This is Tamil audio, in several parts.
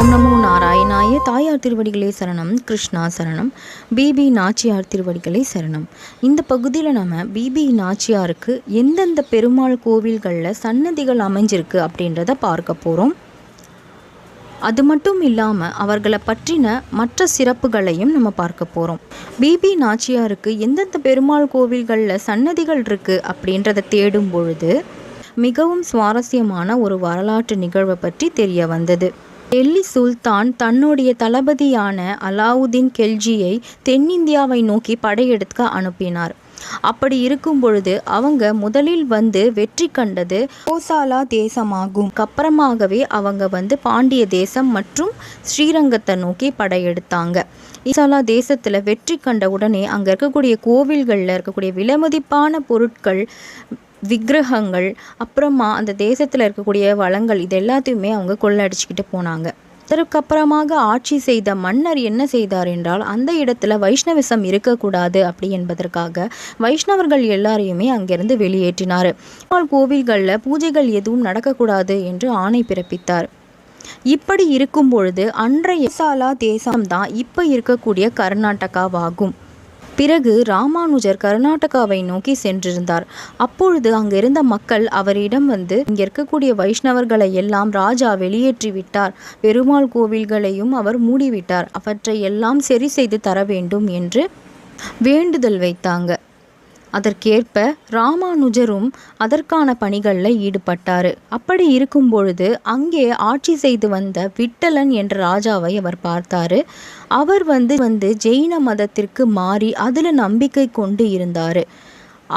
ஓம் நமோ நாராயணாய தாயார் திருவடிகளே சரணம் கிருஷ்ணா சரணம் பிபி நாச்சியார் திருவடிகளே சரணம். இந்த பகுதியில் நம்ம பிபி நாச்சியாருக்கு எந்தெந்த பெருமாள் கோவில்களில் சன்னதிகள் அமைஞ்சிருக்கு அப்படின்றத பார்க்க போகிறோம் அது மட்டும் இல்லாமல் அவர்களை பற்றின மற்ற சிறப்புகளையும் நம்ம பார்க்க போகிறோம் பிபி நாச்சியாருக்கு எந்தெந்த பெருமாள் கோவில்களில் சன்னதிகள் இருக்குது அப்படின்றத தேடும் பொழுது மிகவும் சுவாரஸ்யமான ஒரு வரலாற்று நிகழ்வை பற்றி தெரிய வந்தது. டெல்லி சுல்தான் தன்னுடைய தளபதியான அலாவுதீன் கெல்ஜியை தென்னிந்தியாவை நோக்கி படையெடுக்க அனுப்பினார். அப்படி இருக்கும் பொழுது அவங்க முதலில் வந்து வெற்றி கண்டது கோசாலா தேசமாகும். அப்புறமாகவே அவங்க வந்து பாண்டிய தேசம் மற்றும் ஸ்ரீரங்கத்தை நோக்கி படையெடுத்தாங்க. ஈசாலா தேசத்தில் வெற்றி கண்ட உடனே அங்கே இருக்கக்கூடிய கோவில்களில் இருக்கக்கூடிய விலைமதிப்பான பொருட்கள் விக்கிரகங்கள் அப்புறமா அந்த தேசத்தில் இருக்கக்கூடிய வளங்கள் இது எல்லாத்தையுமே அவங்க கொள்ளடிச்சிக்கிட்டு போனாங்க. அதற்கப்புறமாக ஆட்சி செய்த மன்னர் என்ன செய்தார் என்றால் அந்த இடத்துல வைஷ்ணவிசம் இருக்கக்கூடாது அப்படி என்பதற்காக வைஷ்ணவர்கள் எல்லாரையுமே அங்கிருந்து வெளியேற்றினார். கோவில்களில் பூஜைகள் எதுவும் நடக்கக்கூடாது என்று ஆணை பிறப்பித்தார். இப்படி இருக்கும் பொழுது அன்றைய சாலா தேசம்தான் இப்போ இருக்கக்கூடிய கர்நாடகாவாகும். பிறகு ராமானுஜர் கர்நாடகாவை நோக்கி சென்றிருந்தார். அப்பொழுது அங்கிருந்த மக்கள் அவரிடம் வந்து இங்கே இருக்கக்கூடிய வைஷ்ணவர்களை எல்லாம் ராஜா வெளியேற்றி விட்டார். பெருமாள் கோவில்களையும் அவர் மூடிவிட்டார். அவற்றை எல்லாம் சரி செய்து தர வேண்டும் என்று வேண்டுதல் வைத்தாங்க. அதற்கேற்ப ராமானுஜரும் அதற்கான பணிகளில் ஈடுபட்டார். அப்படி இருக்கும் பொழுது அங்கே ஆட்சி செய்து வந்த விட்டலன் என்ற ராஜாவை அவர் பார்த்தாரு. அவர் வந்து வந்து ஜெயின மதத்திற்கு மாறி அதில் நம்பிக்கை கொண்டு இருந்தார்.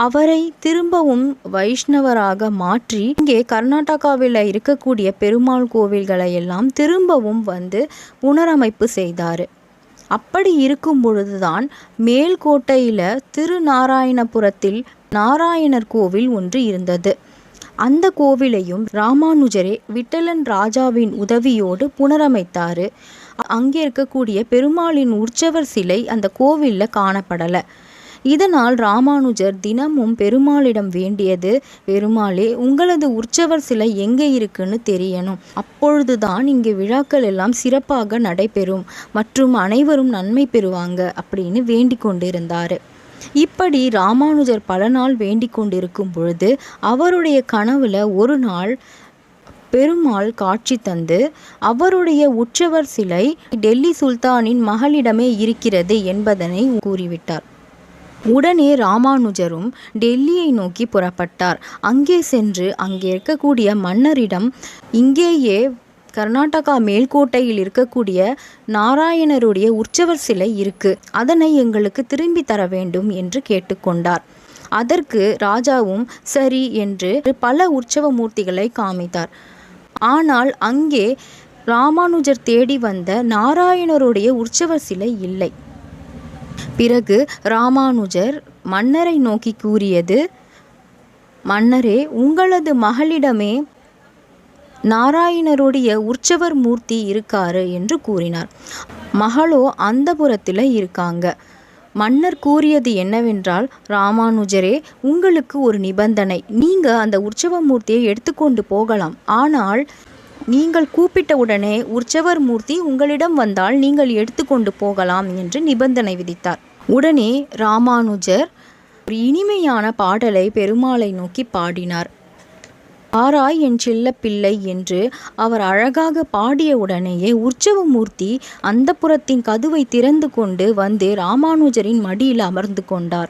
அவரை திரும்பவும் வைஷ்ணவராக மாற்றி இங்கே கர்நாடகாவில் இருக்கக்கூடிய பெருமாள் கோவில்களை எல்லாம் திரும்பவும் வந்து புனரமைப்பு செய்தார். அப்படி இருக்கும் பொழுதுதான் மேல்கோட்டையில் திருநாராயணபுரத்தில் நாராயணர் கோவில் ஒன்று இருந்தது. அந்த கோவிலையும் ராமானுஜரே விட்டலன் ராஜாவின் உதவியோடு புனரமைத்தார். அங்கே இருக்கக்கூடிய பெருமாளின் உற்சவர் சிலை அந்த கோவிலில் காணப்படலை. இதனால் ராமானுஜர் தினமும் பெருமாளிடம் வேண்டியது பெருமாளே உங்களது உற்சவர் சிலை எங்கே இருக்குன்னு தெரியணும். அப்பொழுதுதான் இங்கே விழாக்கள் எல்லாம் சிறப்பாக நடைபெறும். மற்றும் அனைவரும் நன்மை பெறுவாங்க அப்படின்னு வேண்டிக் கொண்டிருந்தார். இப்படி ராமானுஜர் பல நாள் வேண்டிக் கொண்டிருக்கும் பொழுது அவருடைய கனவுல ஒரு நாள் பெருமாள் காட்சி தந்து அவருடைய உற்சவர் சிலை டெல்லி சுல்தானின் மகளிடமே இருக்கிறது என்பதனை கூறிவிட்டார். உடனே ராமானுஜரும் டெல்லியை நோக்கி புறப்பட்டார். அங்கே சென்று அங்கே இருக்கக்கூடிய மன்னரிடம் இங்கேயே கர்நாடகா மேல்கோட்டையில் இருக்கக்கூடிய நாராயணருடைய உற்சவர் சிலை இருக்கு. அதனை எங்களுக்கு திரும்பி தர வேண்டும் என்று கேட்டுக்கொண்டார். அதற்கு ராஜாவும் சரி என்று பல உற்சவ மூர்த்திகளை காமித்தார். ஆனால் அங்கே ராமானுஜர் தேடி வந்த நாராயணருடைய உற்சவர் சிலை இல்லை. பிறகு ராமானுஜர் மன்னரை நோக்கி கூறியது மன்னரே உங்களது மகளிடமே நாராயணருடைய உற்சவர் மூர்த்தி இருக்காரு என்று கூறினார். மகளோ அந்த புறத்தில் இருக்காங்க. மன்னர் கூறியது என்னவென்றால் ராமானுஜரே உங்களுக்கு ஒரு நிபந்தனை. நீங்க அந்த உற்சவ மூர்த்தியை எடுத்துக்கொண்டு போகலாம். ஆனால் நீங்கள் கூப்பிட்ட உடனே உற்சவர் மூர்த்தி உங்களிடம் வந்தால் நீங்கள் எடுத்துக்கொண்டு போகலாம் என்று நிபந்தனை விதித்தார். உடனே ராமானுஜர் ஒரு இனிமையான பாடலை பெருமாளை நோக்கி பாடினார். ஆராய் என் செல்ல பிள்ளை என்று அவர் அழகாக பாடிய உடனேயே உற்சவமூர்த்தி அந்த புறத்தின் கதுவை திறந்து கொண்டு வந்து ராமானுஜரின் மடியில் அமர்ந்து கொண்டார்.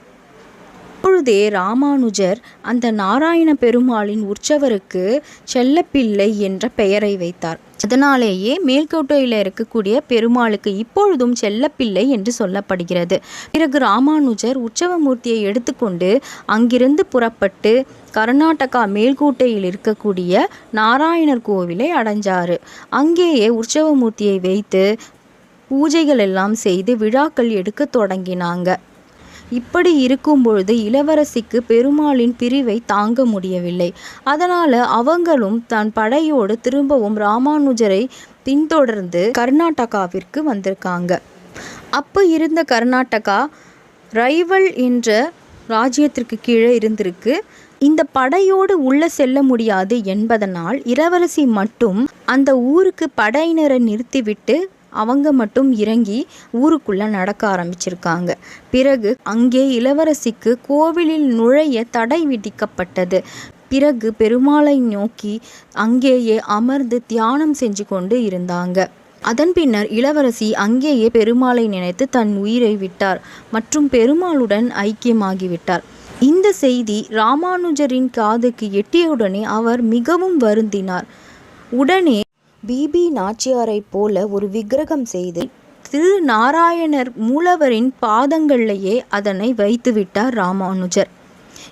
அப்பொழுதே ராமானுஜர் அந்த நாராயண பெருமாளின் உற்சவருக்கு செல்லப்பிள்ளை என்ற பெயரை வைத்தார். அதனாலேயே மேல்கோட்டையில் இருக்கக்கூடிய பெருமாளுக்கு இப்பொழுதும் செல்லப்பிள்ளை என்று சொல்லப்படுகிறது. பிறகு ராமானுஜர் உற்சவமூர்த்தியை எடுத்துக்கொண்டு அங்கிருந்து புறப்பட்டு கர்நாடகா மேல்கோட்டையில் இருக்கக்கூடிய நாராயணர் கோவிலை அடைஞ்சாரு. அங்கேயே உற்சவமூர்த்தியை வைத்து பூஜைகள் எல்லாம் செய்து விழாக்கள் எடுக்க தொடங்கினாங்க. இப்படி இருக்கும்பொழுது இளவரசிக்கு பெருமாளின் பிரிவை தாங்க முடியவில்லை. அதனால் அவங்களும் தன் படையோடு திரும்பவும் ராமானுஜரை பின்தொடர்ந்து கர்நாடகாவிற்கு வந்திருக்காங்க. அப்போ இருந்த கர்நாடகா ரைவல் என்ற ராஜ்யத்திற்கு கீழே இருந்திருக்கு. இந்த படையோடு உள்ள செல்ல முடியாது என்பதனால் இளவரசி மட்டும் அந்த ஊருக்கு படையினரை நிறுத்திவிட்டு அவங்க மட்டும் இறங்கி ஊருக்குள்ளே நடக்க ஆரம்பிச்சிருக்காங்க. பிறகு அங்கே இளவரசிக்கு கோவிலில் நுழைய தடை விதிக்கப்பட்டது. பிறகு பெருமாளை நோக்கி அங்கேயே அமர்ந்து தியானம் செஞ்சு கொண்டு இருந்தாங்க. அதன் பின்னர் இளவரசி அங்கேயே பெருமாளை நினைத்து தன் உயிரை விட்டார் மற்றும் பெருமாளுடன் ஐக்கியமாகிவிட்டார். இந்த செய்தி ராமானுஜரின் காதுக்கு எட்டியவுடனே அவர் மிகவும் வருந்தினார். உடனே பிபி நாச்சியாரைப் போல ஒரு விக்கிரகம் செய்து திரு. நாராயணர் மூலவரின் பாதங்களிலேயே அதனை வைத்துவிட்டார் ராமானுஜர்.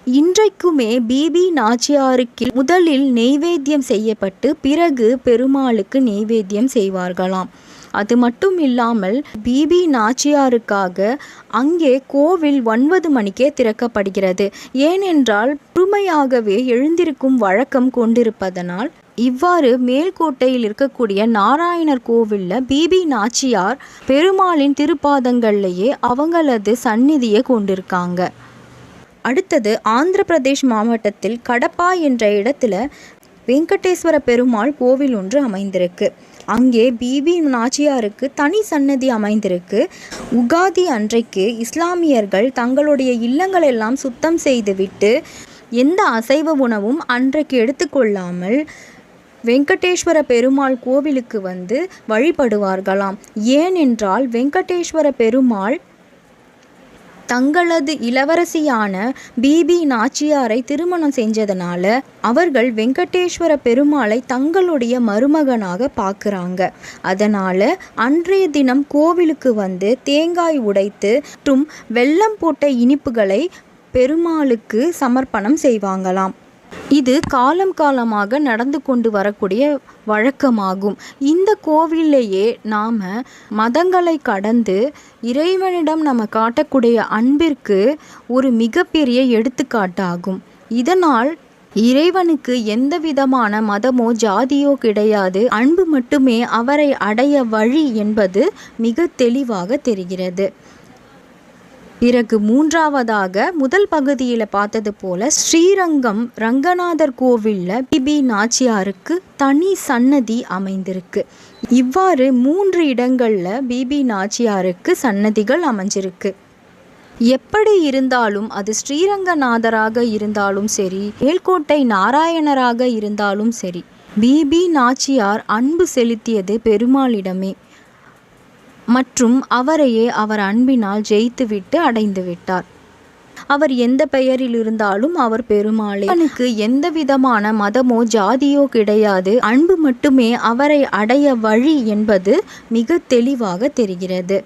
இன்றைக்குமே பிபி நாச்சியாருக்கு முதலில் நெய்வேத்தியம் செய்யப்பட்டு பிறகு பெருமாளுக்கு நெய்வேத்தியம் செய்வார்களாம். அது மட்டும் இல்லாமல் பிபி நாச்சியாருக்காக அங்கே கோவில் ஒன்பது மணிக்கே திறக்கப்படுகிறது. ஏனென்றால் முழுமையாகவே எழுந்திருக்கும் வழக்கம் கொண்டிருப்பதனால் இவ்வாறு மேல்கோட்டையில் இருக்கக்கூடிய நாராயணர் கோவிலில் பிபி நாச்சியார் பெருமாளின் திருப்பாதங்கள்லேயே அவங்களது சந்நிதியை கொண்டிருக்காங்க. அடுத்தது ஆந்திர பிரதேஷ் மாவட்டத்தில் கடப்பா என்ற இடத்துல வெங்கடேஸ்வர பெருமாள் கோவில் ஒன்று அமைந்திருக்கு. அங்கே பிபி நாச்சியாருக்கு தனி சன்னதி அமைந்திருக்கு. உகாதி அன்றைக்கு இஸ்லாமியர்கள் தங்களுடைய இல்லங்களெல்லாம் சுத்தம் செய்துவிட்டு எந்த அசைவ உணவும் அன்றைக்கு எடுத்துக்கொள்ளாமல் வெங்கடேஸ்வர பெருமாள் கோவிலுக்கு வந்து வழிபடுவார்களாம். ஏனென்றால் வெங்கடேஸ்வர பெருமாள் தங்களது இளவரசியான பிபி நாச்சியாரை திருமணம் செஞ்சதுனால அவர்கள் வெங்கடேஸ்வர பெருமாளை தங்களுடைய மருமகனாக பார்க்குறாங்க. அதனால் அன்றைய தினம் கோவிலுக்கு வந்து தேங்காய் உடைத்து மற்றும் வெள்ளம் போட்ட இனிப்புகளை பெருமாளுக்கு சமர்ப்பணம் செய்வாங்களாம். இது காலம் காலமாக நடந்து கொண்டு வரக்கூடிய வழக்கமாகும். இந்த கோவிலேயே நாம் மதங்களை கடந்து இறைவனிடம் நம்ம காட்டக்கூடிய அன்பிற்கு ஒரு மிகப்பெரிய எடுத்துக்காட்டாகும். இதனால் இறைவனுக்கு எந்த விதமான மதமோ ஜாதியோ கிடையாது. அன்பு மட்டுமே அவரை அடைய வழி என்பது மிக தெளிவாக தெரிகிறது. பிறகு மூன்றாவதாக முதல் பகுதியில் பார்த்தது போல ஸ்ரீரங்கம் ரங்கநாதர் கோவிலில் பிபி நாச்சியாருக்கு தனி சன்னதி அமைந்திருக்கு. இவ்வாறு மூன்று இடங்களில் பிபி நாச்சியாருக்கு சன்னதிகள் அமைஞ்சிருக்கு. எப்படி இருந்தாலும் அது ஸ்ரீரங்கநாதராக இருந்தாலும் சரி மேல்கோட்டை நாராயணராக இருந்தாலும் சரி பிபி நாச்சியார் அன்பு செலுத்தியது பெருமாளிடமே. மற்றும் அவரையே அவர் அன்பினால் ஜெயித்துவிட்டு அடைந்து விட்டார் அவர் எந்த பெயரில் இருந்தாலும் அவர் பெருமாளே. அவனுக்கு எந்த விதமான மதமோ ஜாதியோ கிடையாது. அன்பு மட்டுமே அவரை அடைய வழி என்பது மிக தெளிவாக தெரிகிறது.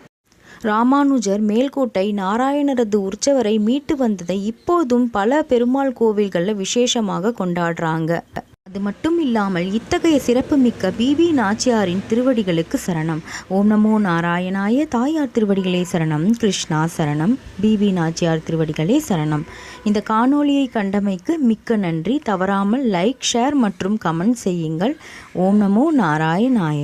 ராமானுஜர் மேல்கோட்டை நாராயணரது உற்சவரை மீட்டு வந்ததை இப்போதும் பல பெருமாள் கோவில்களில் விசேஷமாக கொண்டாடுறாங்க. அது மட்டும் இல்லாமல் இத்தகைய சிறப்புமிக்க பிபி நாச்சியாரின் திருவடிகளுக்கு சரணம். ஓம் நமோ நாராயணாய தாயார் திருவடிகளே சரணம். கிருஷ்ணா சரணம். பிபி நாச்சியார் திருவடிகளே சரணம். இந்த காணொளியை கண்டமைக்கு மிக்க நன்றி. தவறாமல் லைக் ஷேர் மற்றும் கமெண்ட் செய்யுங்கள். ஓம் நமோ நாராயணாய.